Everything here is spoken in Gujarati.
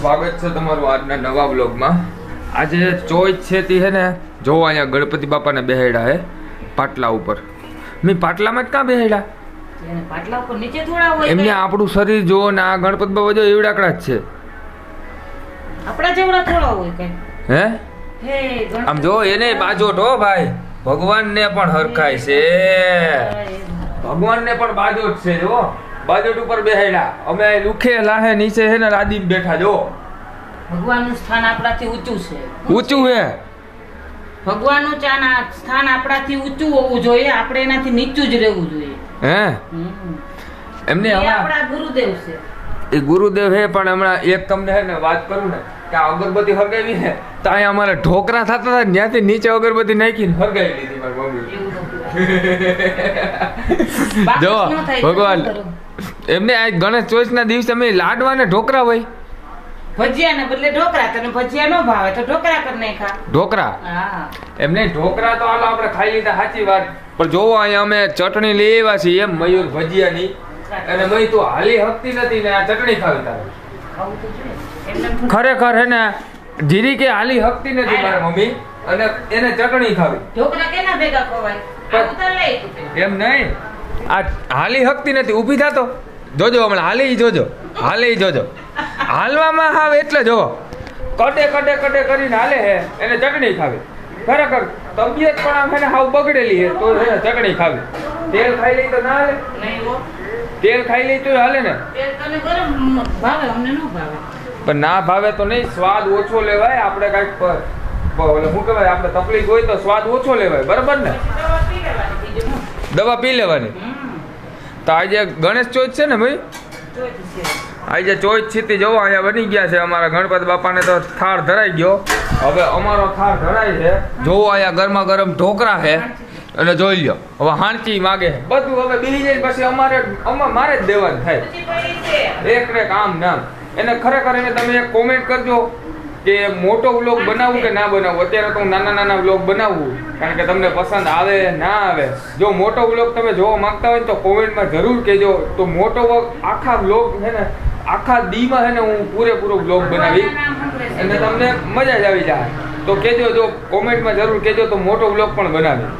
સ્વાગત છે તમારું આજના નવા બ્લોગમાં આજે ચોઈસ છે તે હે ને જોવો અહીંયા ગણપતિ બાપાને બેહેડા હે પાટલા ઉપર. મેં પાટલામાં જ કાં બેહેડા પાટલા ઉપર નીચે થોડા હોય એમને આપણું શરીર જોવો ને આ ગણપતિ બાપા જો એવડાકડા જ છે. આપણા જેવડા થોડા હોય કઈ હે? આમ જો એને બાજોટ હો ભાઈ. ભગવાનને પણ હરખાય છે. ભગવાનને પણ બાજોટ છે જો બાજોટ ઉપર બેહાડ્યા અમે લુખે લાહે નીચે હે ને રાદી બેઠા જો. ભગવાનનું સ્થાન આપણાથી ઊંચું છે. ઊંચું હે? ભગવાનનું ચાન- સ્થાન આપણાથી ઊંચું હોવું જોઈએ આપણે એનાથી નીચું જ રહેવું જોઈએ. હે? એમને હવે આપણા ગુરુદેવ છે. એ ગુરુદેવ હે પણ હમણાં એક તમને હે ને વાત કરું ને કે આ અગરબત્તી હરગાવી ને તો અહીંયા અમારે ઢોકરા થતા હતા ત્યાંથી નીચે અગરબત્તી નાખીને હરગાવી લીધી મારી મમ્મી. જો ભગવાન એમને આ ગણેશ ચોઈસ ના દિવસે અમે લાડવા ને ઢોકરા હોય. ભજીયાને બદલે ઢોકરા તને ભજીયા નો ભાવે તો ઢોકરા કરી નાખા ઢોકરા? એમને ઢોકરા તો હાલો આપણે ખાઈ લીધા સાચી વાત. પણ જોવો અહીંયા અમે ચટણી લઈ આવ્યા છીએ એમ મયુર ભજીયાની. અને મય તું હાલી હકતી નથી ને આ ચટણી ખાવી તારે. ખરેખર હે ને જીરી કે હાલી હકતી નથી મારા મમ્મી અને એને ચટણી ખાવી. ઢોકરા ભેગા ખવાય. આવું. એમ નહીં. આ હાલી હકતી નથી ઊભી થતો જોજો હમણાં હાલી જોજો. હાલી જોજો. હાલવામાં હાવ એટલે જોવો. કટે કટે કટે કરીને હાલે હે એને ચટણી ખાવી. ખરેખર તબિયત પણ આમ હે ને હાવ બગડેલી હે તો એને ચટણી ખાવી. તેલ ખાઈ લઈ તો ના હાલે. તેલ ખાઈ લઈ તો હાલે ને. તેલ તને ગરમ ભાવે અમને ન ભાવે. પણ ના ભાવે તો નહીં સ્વાદ ઓછો લેવાય આપણે કાંઈક પ- શું કહેવાય આપણે તકલીફ હોય તો સ્વાદ ઓછો લેવાય બરાબર ને? દવા પી લેવાની. તો આજે ગણેશ ચોથ છે ને ભાઈ. આજે ચોઈસ છીતી જવો અહીંયા બની ગયા છે અમારા ગણપત બાપાને તો થાળ ધરાઈ ગયો. હવે અમારો થાળ ધરાય છે. જોવો અહીંયા ગરમા ગરમ ઢોકરા છે. અને જોઈ લ્યો હવે હાંચી માગે બધું હવે બીલી જાય પછી અમારે અમારે મારે જ દેવાનું થાય. એક ને એક આમ નામ એને ખરેખર એને તમે એક કોમેન્ટ કરજો. કે મોટો વ્લોગ બનાવવું કે ના બનાવવું અત્યારે તો હું નાના નાના વ્લોગ બનાવું, કારણ કે તમને પસંદ આવે, ના આવે. જો મોટો વ્લોગ તમે જોવા માંગતા હોય તો કોમેન્ટમાં જરૂર કહેજો. તો મોટો આખા વ્લોગ છે ને, આખા દીમાં છે ને હું પૂરેપૂરો વ્લોગ બનાવી. અને તમને મજા જ આવી જાય. તો કહેજો, જો કોમેન્ટમાં જરૂર કહેજો તો મોટો વ્લોગ પણ બનાવી.